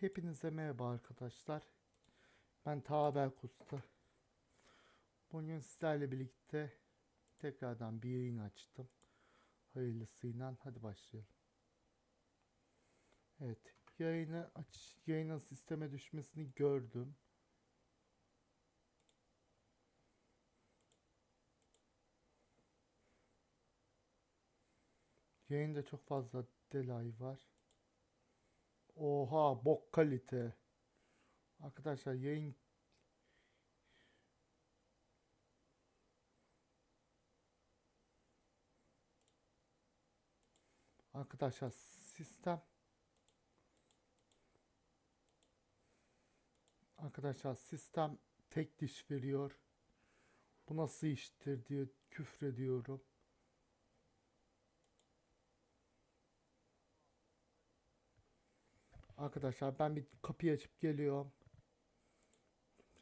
Hepinize merhaba arkadaşlar. Ben Taberk Usta. Bugün sizlerle birlikte tekrardan bir yayın açtım. Hayırlısıyla hadi başlayalım. Evet, yayını aç yayının sisteme düşmesini gördüm. Yayında çok fazla delay var. Oha bok kalite. Arkadaşlar yayın Arkadaşlar sistem Arkadaşlar sistem tek diş veriyor. Bu nasıl iştir diye küfrediyorum. Arkadaşlar ben bir kapıyı açıp geliyorum.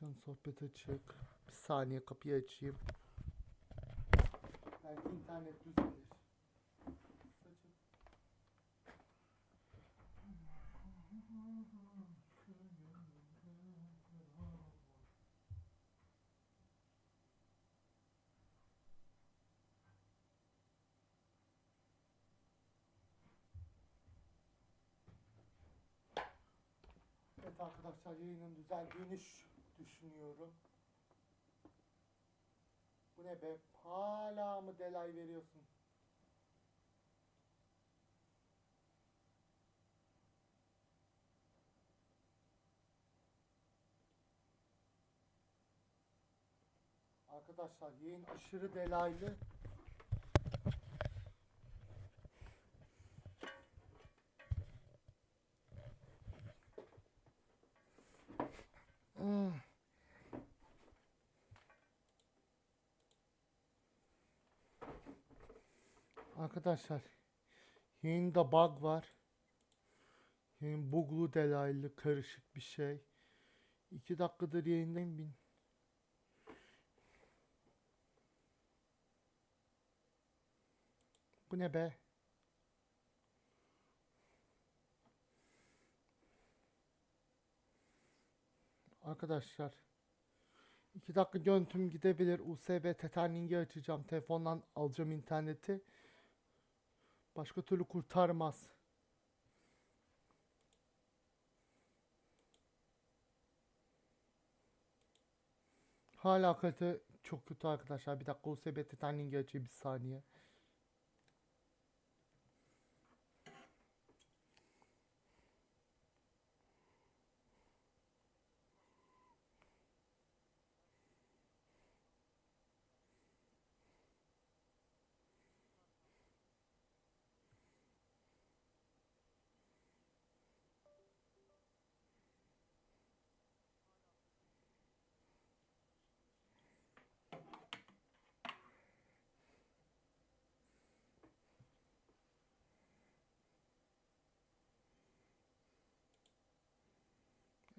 Can sohbet açık. Bir saniye kapıyı açayım. Belki internet düzelir. Evet arkadaşlar yayının düzeldiğini düşünüyorum. Bu ne be? Hala mı delay veriyorsun? Arkadaşlar yayın aşırı delaylı. Arkadaşlar yayında bug var. Yayın buglu delaylı karışık bir şey. İki dakikadır yayındayım bin. Bu ne be? Arkadaşlar. iki dakika görüntüm gidebilir. USB Tetherning'i açacağım. Telefondan alacağım interneti. Başka türlü kurtarmaz. Hala kalite çok kötü arkadaşlar. Bir dakika USB Tetherning'i açayım bir saniye.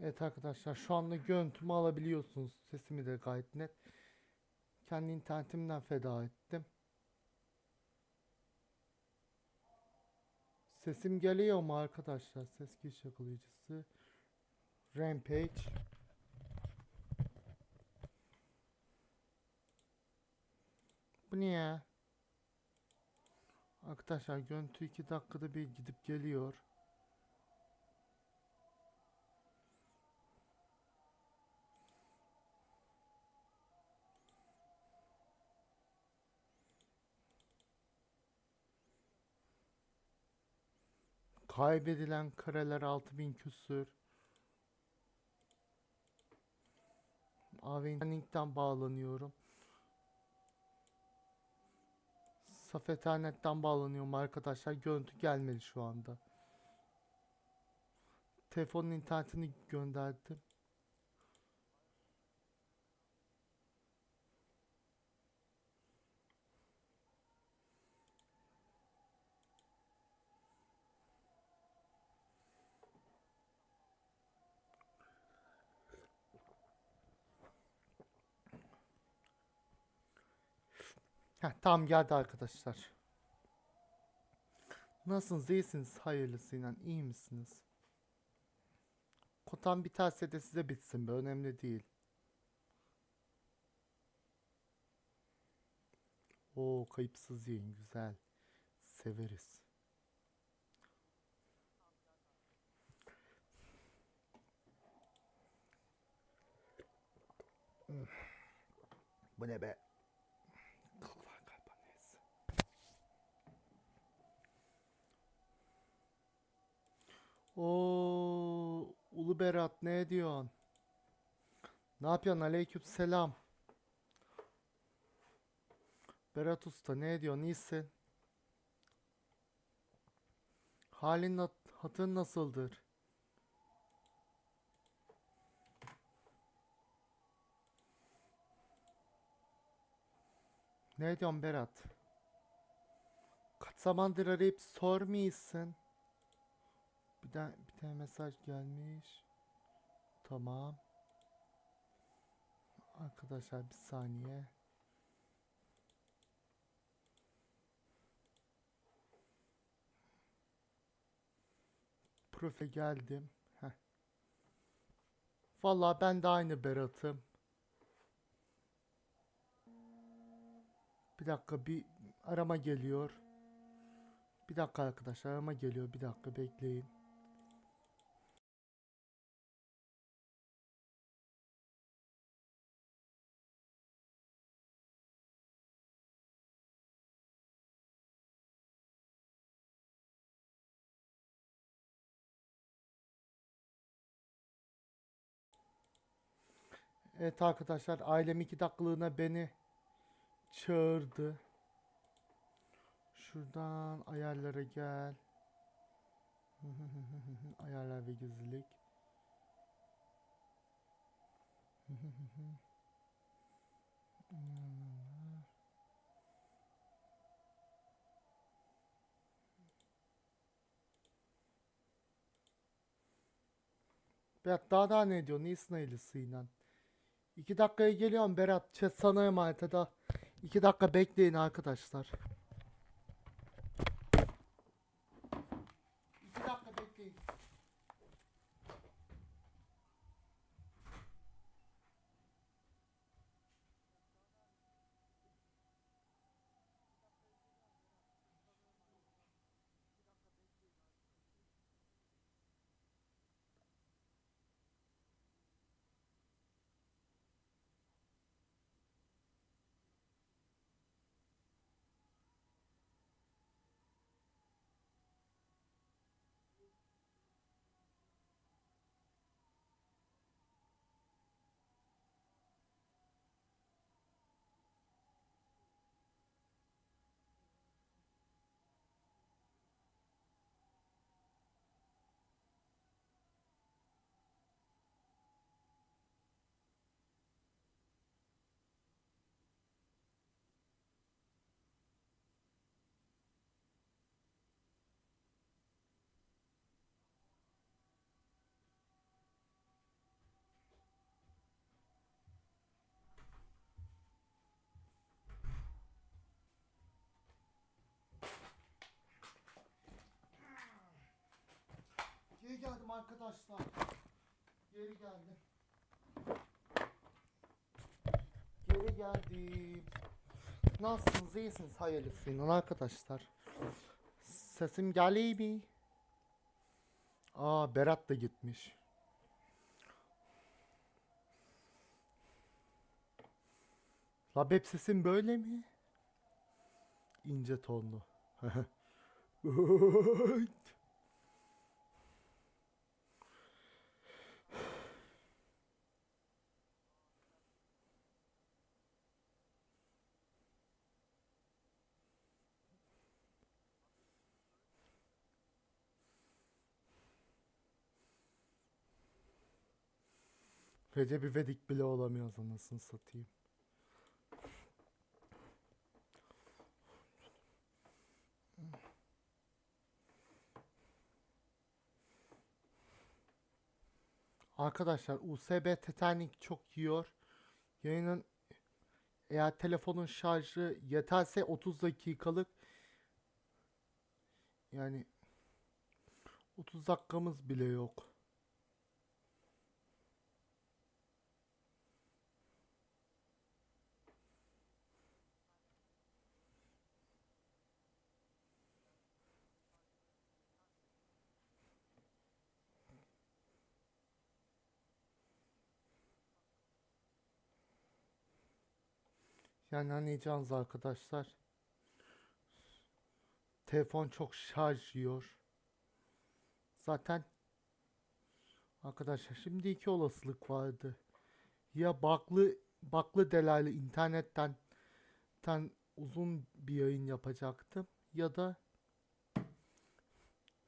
Evet arkadaşlar şu anda görüntümü alabiliyorsunuz. Sesimi de gayet net. Kendi internetimden feda ettim. Sesim geliyor mu arkadaşlar? Ses giriş yakalayıcısı. Rampage. Bu ne ya? Arkadaşlar görüntü 2 dakikada bir gidip geliyor. Kaybedilen kareler 6000 küsür. İnternetten bağlanıyorum. Saf Ethernet'ten bağlanıyorum arkadaşlar. Görüntü gelmedi şu anda. Telefonun internetini gönderdim. Heh, tamam geldi arkadaşlar. Nasılsınız? İyisiniz? Hayırlısıyla iyi misiniz? Kotan biterse de size bitsin be önemli değil. Oo kayıpsız yayın güzel. Severiz. Bu ne be? Kıl var galiba neyse. Oo, Ulu Berat ne diyorsun? Ne yapıyorsun? Aleyküm selam. Berat Usta ne diyorsun? İyisin. Halin hat- hatın nasıldır? Ne diyorsun Berat? Kaç zamandır arayıp sormuyorsun? Bir tane, bir tane mesaj gelmiş. Tamam. Arkadaşlar bir saniye. Profe geldim. Heh. Vallahi ben de aynı Berat'ım. Bir dakika bir arama geliyor. Bir dakika arkadaşlar arama geliyor. Bir dakika bekleyin. Evet arkadaşlar ailem iki dakikalığına beni çağırdı. Şuradan ayarlara gel. Ayarlar ve gizlilik. Berat daha daha ne diyor? Ne İsrail'i sıyınan? 2 dakikaya geliyorum Berat. Chat sana emanet eda. 2 dakika bekleyin arkadaşlar. Arkadaşlar. Geri geldim. Geri geldim. Nasılsınız? İyisiniz? Hayırlısıyla arkadaşlar. Sesim geliyor mi? Aa Berat da gitmiş. La hep sesim böyle mi? İnce tonlu. Recep İvedik bile olamıyoruz anasını satayım. Arkadaşlar USB Titanic çok yiyor. Yayının eğer telefonun şarjı yeterse 30 dakikalık yani 30 dakikamız bile yok. Yani anlayacağınız arkadaşlar. Telefon çok şarj yiyor. Zaten arkadaşlar şimdi iki olasılık vardı. Ya baklı baklı delaylı internetten ten uzun bir yayın yapacaktım ya da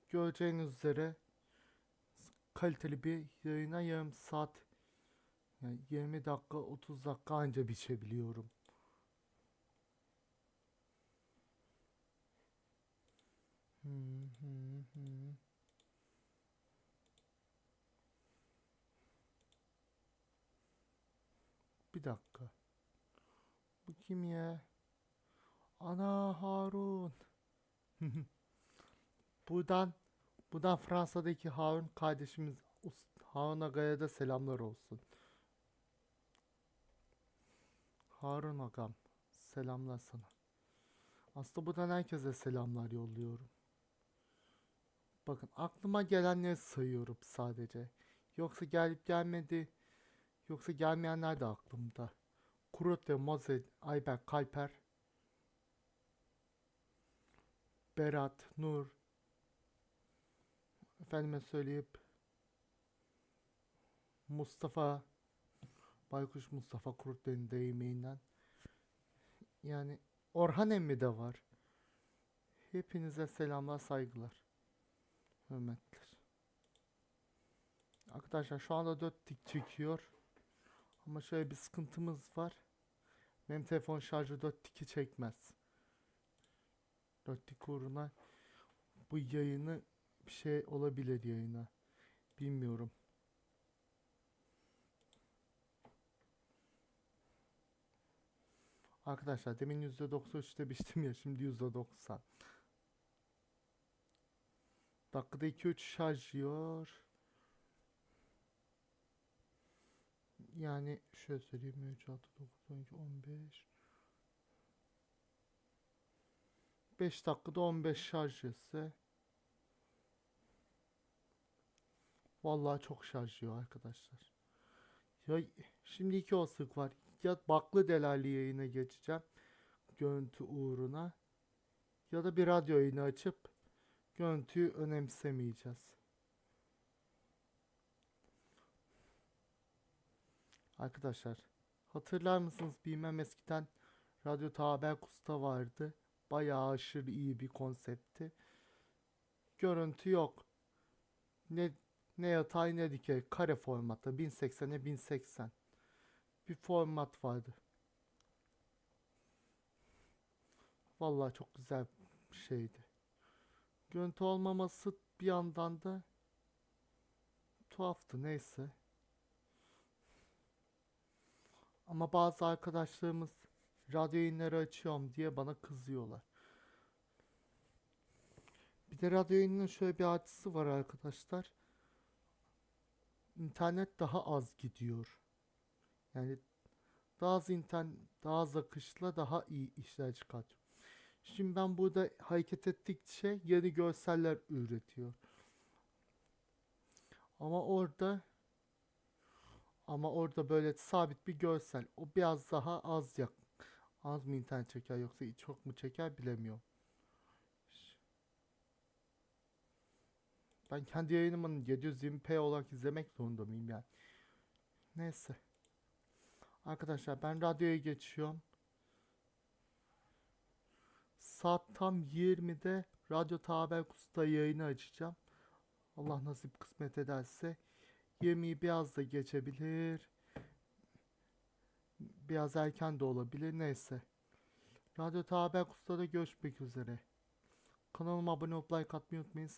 göreceğiniz üzere kaliteli bir yayına yarım saat yani 20 dakika 30 dakika anca biçebiliyorum. Bir dakika. Bu kim ya? Ana Harun. Buradan buradan Fransa'daki Harun kardeşimiz Harun Aga'ya da selamlar olsun. Harun Agam selamlar sana. Aslında buradan herkese selamlar yolluyorum. Bakın aklıma gelenleri sayıyorum sadece. Yoksa gelip gelmedi. Yoksa gelmeyenler de aklımda. Kurut ve Moze, Ayber, Kalper, Berat, Nur, efendime söyleyip Mustafa, Baykuş Mustafa Kurutlu'nun deyiminden. Yani Orhan emmi de var. Hepinize selamlar, saygılar. Hürmetler. Arkadaşlar şu anda 4 tik çekiyor. Ama şöyle bir sıkıntımız var. Benim telefon şarjı 4 tiki çekmez. 4 tik uğruna bu yayını bir şey olabilir yayına. Bilmiyorum. Arkadaşlar demin %93 demiştim ya şimdi %90. Dakikada 2-3 şarj yiyor. Yani şöyle söyleyeyim 3, 6, 9, 12, 15 5 dakikada 15 şarj etse Vallahi çok şarj yiyor arkadaşlar. Ya şimdi iki olasılık var. Ya baklı delali yayına geçeceğim. Görüntü uğruna. Ya da bir radyo yayını açıp görüntüyü önemsemeyeceğiz. Arkadaşlar hatırlar mısınız bilmem eskiden Radyo Haber Kusta vardı. Bayağı aşırı iyi bir konseptti. Görüntü yok. Ne ne yatay ne dikey kare formatta 1080'e 1080 bir format vardı. Vallahi çok güzel bir şeydi. Görüntü olmaması bir yandan da tuhaftı neyse. Ama bazı arkadaşlarımız radyo yayınları açıyorum diye bana kızıyorlar. Bir de radyo yayınının şöyle bir artısı var arkadaşlar. İnternet daha az gidiyor. Yani daha az internet, daha az akışla daha iyi işler çıkartıyor. Şimdi ben burada hareket ettikçe yeni görseller üretiyor. Ama orada ama orada böyle sabit bir görsel. O biraz daha az yak. Az mı internet çeker yoksa çok mu çeker bilemiyorum. Ben kendi yayınımın 720p olarak izlemek zorunda mıyım yani? Neyse. Arkadaşlar ben radyoya geçiyorum. Saat tam 20'de Radyo Haber Kusta yayını açacağım. Allah nasip kısmet ederse. 20'yi biraz da geçebilir. Biraz erken de olabilir. Neyse. Radyo Haber Kusta'da görüşmek üzere. Kanalıma abone olup like atmayı unutmayın.